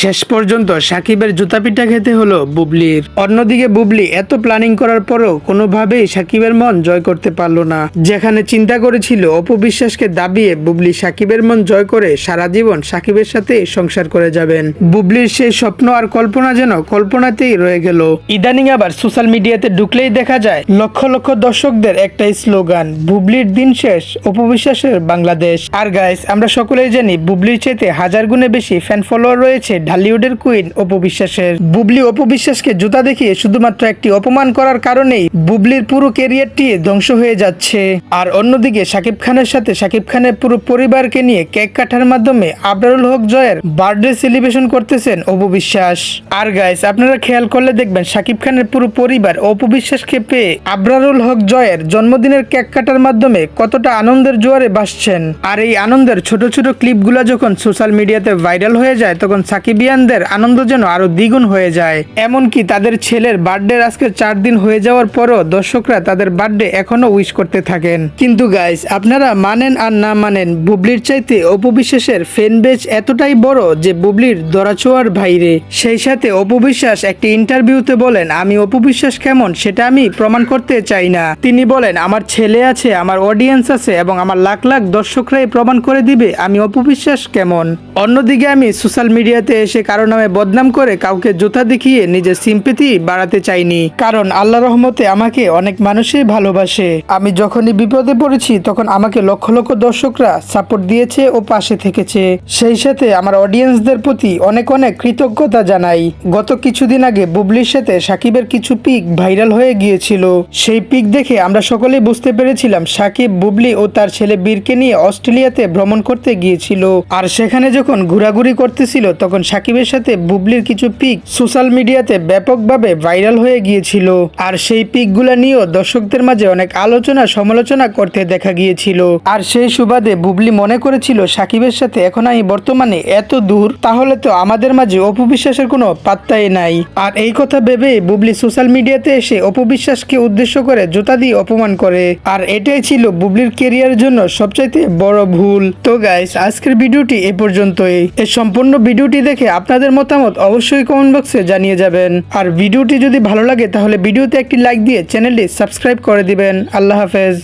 শেষ পর্যন্ত সাকিবের জুতা পিটা খেতে হলো বুবলির। অন্যদিকে বুবলি এত প্ল্যানিং করার পরও কোনোভাবেই সাকিবের মন জয় করতে পারল না। যেখানে চিন্তা করেছিল অপবিশ্বাসকে দাবিয়ে বুবলি সাকিবের মন জয় করে সারা জীবন সাকিবের সাথে সংসার করে যাবেন। বুবলির সেই স্বপ্ন আর কল্পনা যেন কল্পনাতেই রয়ে গেল। ইদানিং আবার সোশ্যাল মিডিয়াতে ঢুকলেই দেখা যায়, লক্ষ লক্ষ দর্শকদের একটাই স্লোগান, বুবলির দিন শেষ অপবিশ্বাসের বাংলাদেশ। আর গাইস আমরা সকলেই জানি বুবলির চাইতে হাজার গুণে বেশি ফ্যান ফলোয়ার রয়েছে ঢালিউডের কুইন অপবিশ্বাসের বুবলি অপবিশ্বাসকে জুতা দেখিয়ে শুধুমাত্র একটি অপমান করার কারণেই বুবলির পুরো ক্যারিয়ারটি ধ্বংস হয়ে যাচ্ছে। আর অন্যদিকে শাকিব খানের সাথে শাকিব খানের পুরো পরিবারকে নিয়ে কেক কাটার মাধ্যমে আবরারুল হক জয়ের বার্থডে সেলিব্রেশন করতেছেন অপবিশ্বাস আর গাইস, আপনারা খেয়াল করলে দেখবেন শাকিব খানের পুরো পরিবার অপবিশ্বাসকে পেয়ে আবরারুল হক জয়ের জন্মদিনের কেক কাটার মাধ্যমে কতটা আনন্দের জোয়ারে বাসছেন আর এই আনন্দের ছোট ছোট ক্লিপগুলো যখন সোশ্যাল মিডিয়াতে ভাইরাল হয়ে যায়, তখন সাকিবিয়ানদের আনন্দ যেন আরও দ্বিগুণ হয়ে যায়। এমনকি তাদের ছেলের বার্থডে আজকে চার দিন হয়ে যাওয়ার পরও দর্শকরা তাদের বার্থডে এখনও উইশ করতে থাকেন। কিন্তু গাইস, আপনারা মানেন আর না মানেন, বুবলির চাইতে অপবিশ্বাসের ফ্যান বেজ এতটাই বড় যে বুবলির দরাচোয়ার ভাইরে সেই সাথে অপবিশ্বাস একটি ইন্টারভিউতে বলেন, আমি অপবিশ্বাস কেমন সেটা আমি প্রমাণ করতে চাই না। তিনি বলেন, আমার ছেলে আছে, আমার অডিয়েন্স আছে এবং আমার লাখ লাখ দর্শকরাই প্রমাণ করে দিবে আমি অপবিশ্বাস কেমন। অন্যদিকে আমি সোশ্যাল মিডিয়াতে এসে কারও নামে বদনাম করে কাউকে জুতা দেখিয়ে নিজের সিম্পেথি বাড়াতে চাইনি কারণ আল্লাহ রহমতে আমাকে অনেক মানুষই ভালোবাসে। আমি যখনই বিপদে পড়েছি, তখন আমাকে লক্ষ লক্ষ দর্শকরা সাপোর্ট দিয়েছে ও পাশে থেকেছে। সেই সাথে আমার অডিয়েন্সদের প্রতি অনেক অনেক কৃতজ্ঞতা জানাই। গত কিছুদিন আগে বুবলির সাথে সাকিবের কিছু পিক ভাইরাল হয়ে গিয়েছিল। সেই পিক দেখে আমরা সকলেই বুঝতে পেরেছিলাম সাকিব, বুবলি ও তার ছেলে বীরকে নিয়ে অস্ট্রেলিয়াতে ভ্রমণ করতে গিয়েছিল। আর সেখানে যখন ঘোরাঘুরি করতেছিল, তখন সাকিবের সাথে বুবলির কিছু পিক সোশ্যাল মিডিয়াতে ব্যাপকভাবে ভাইরাল হয়ে গিয়েছিল। আর সেই পিকগুলো নিয়েও দর্শকদের মাঝে অনেক আলোচনা, সমালোচনা করতে দেখা গিয়েছিল। আর সেই সুবাদে বুবলি মনে করেছিল, সাকিবের সাথে এখন আমি বর্তমানে এত দূর, তাহলে তো আমাদের মাঝে অপবিশ্বাসের কোনো পাত্তাই নাই। আর এই কথা ভেবে বুবলি সোশ্যাল মিডিয়াতে এসে অপবিশ্বাসকে উদ্দেশ্য করে জোতা দিয়ে অপমান করে। আর এটাই ছিল বুবলির কেরিয়ারের জন্য সবচাইতে বড় ভুল। তো গাইস আজকের ভিডিওটি এ পর্যন্তই। এই সম্পূর্ণ ভিডিওটি দেখে আপনাদের মতামত অবশ্যই কমেন্ট বক্সে জানিয়ে যাবেন। আর ভিডিওটি যদি ভালো লাগে, তাহলে ভিডিওতে একটি লাইক দিয়ে চ্যানেলটি সাবস্ক্রাইব করে দিবেন। আল্লাহ হাফেজ।